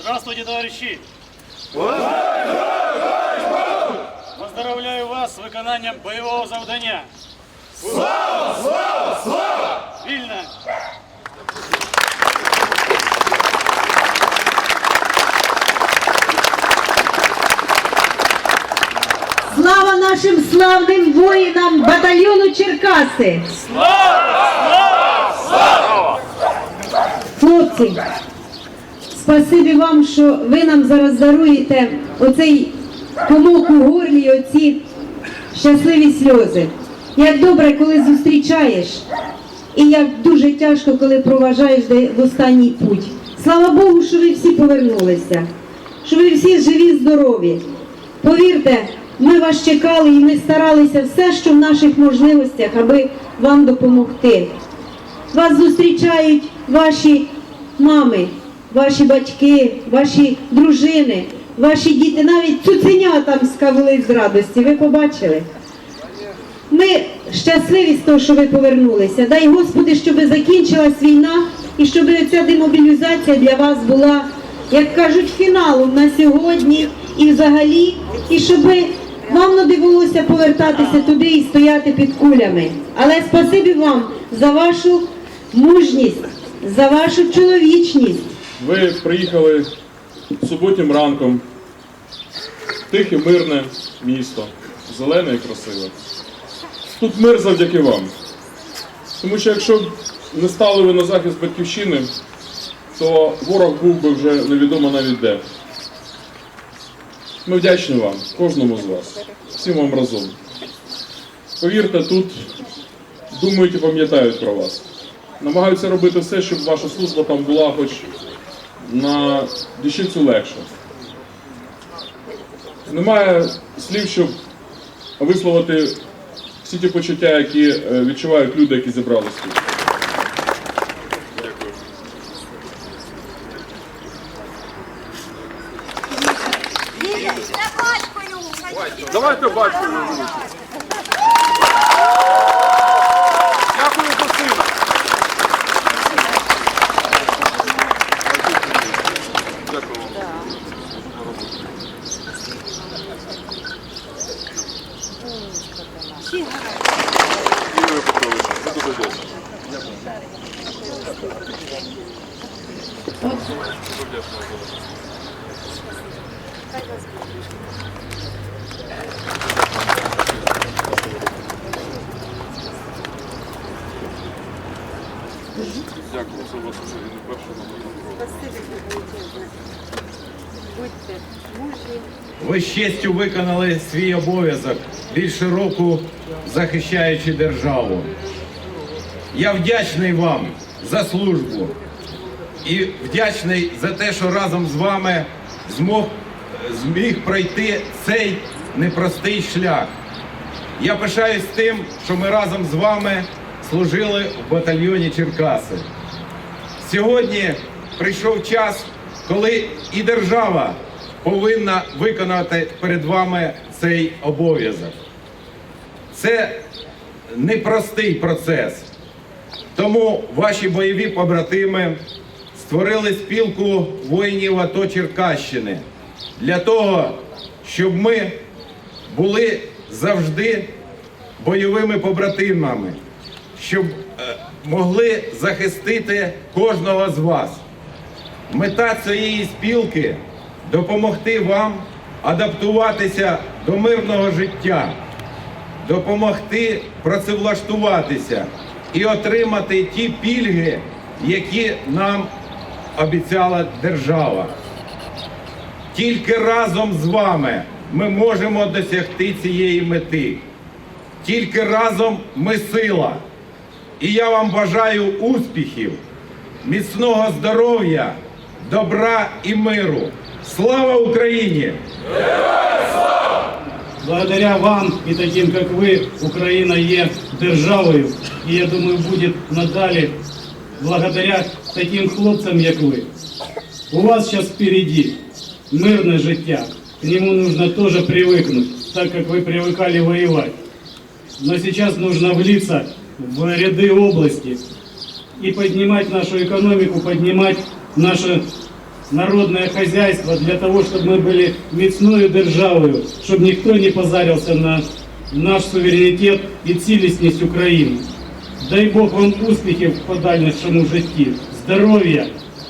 Здравствуйте, товариші! Поздравляю вас з виконанням бойового завдання. Слава! Слава! Слава! Вільно! Слава нашим славним воїнам батальйону Черкаси! Хлопці, Спасибі вам, що ви нам зараз даруєте оцей комок у горлі, оці щасливі сльози. Як добре, коли зустрічаєш, і як дуже тяжко, коли проважаєш в останній путь. Слава Богу, що ви всі повернулися, що ви всі живі, здорові. Повірте, ми вас чекали і ми старалися все, що в наших можливостях, аби вам допомогти. Вас зустрічають ваші мами, ваші батьки, ваші дружини, ваші діти, навіть цуценя там скавли з радості. Ви побачили? Ми щасливі з того, що ви повернулися. Дай Господи, щоб закінчилась війна і щоб ця демобілізація для вас була, як кажуть, фіналом на сьогодні і взагалі, і щоб вам не довелося повертатися туди і стояти під кулями. Але спасибі вам за вашу мужність, за вашу чоловічність. Ви приїхали суботнім ранком, в тихе, мирне місто, зелене і красиве. Тут мир завдяки вам. Тому що якщо б не стали ви на захист батьківщини, то ворог був би вже невідомо навіть де. Ми вдячні вам, кожному з вас, всім вам разом. Повірте, тут думають і пам'ятають про вас. Намагаються робити все, щоб ваша служба там була хоч на дещицю легше. Немає слів, щоб висловити всі ті почуття, які е, відчувають люди, які зібралися тут. Давайте батько. Дякую за сина. Дякую вам. Ігор Петрович, ви дуже вдячні. Дуже вдячний за вас. Дякую, це вас вже не. Ви з честю виконали свій обов'язок більше року захищаючи державу. Я вдячний вам за службу і вдячний за те, що разом з вами змог зміг пройти цей непростий шлях. Я пишаюсь тим, що ми разом з вами служили в батальйоні Черкаси. Сьогодні прийшов час, коли і держава повинна виконати перед вами цей обов'язок. Це непростий процес. Тому ваші бойові побратими створили спілку воїнів АТО Черкащини для того, щоб ми були завжди бойовими побратимами, щоб е, могли захистити кожного з вас. Мета цієї спілки допомогти вам адаптуватися до мирного життя, допомогти працевлаштуватися і отримати ті пільги, які нам обіцяла держава. Тільки разом з вами ми можемо досягти цієї мети. Тільки разом ми сила. І я вам бажаю успіхів, міцного здоров'я, добра і миру. Слава Україні! Благодаря вам и таким, как вы, Украина є державою. І я думаю, буде надалі благодаря таким хлопцям, як ви. У вас зараз впереді мирне життя. к нему нужно тоже привыкнуть, так как вы привыкали воевать. Но сейчас нужно влиться в ряды области и поднимать нашу экономику, поднимать наше народное хозяйство для того, чтобы мы были міцною державою, щоб ніхто не позарился на наш суверенітет і цілісність України. Дай Бог вам успіхів в подальшому житті, здоров'я,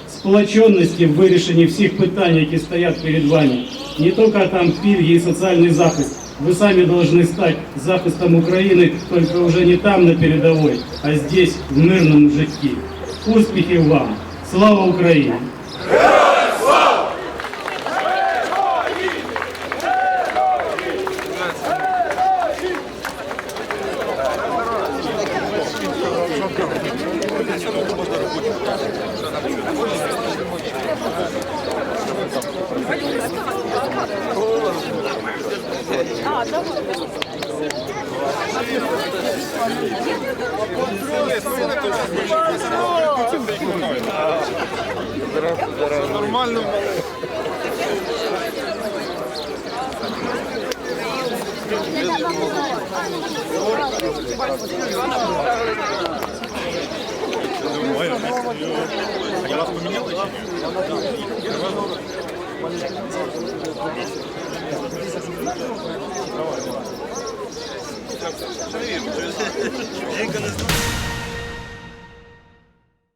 сплоченності в вирішенні всіх питань, які стоять перед вами. Не тільки там пільги і соціальний захист. Ви самі повинні стати захистом України, тільки вже не там на передовій, а здесь, в мирному житті. Успіхів вам! Слава Україні! Нормально. Так у вас поменялось? Жінка не знає.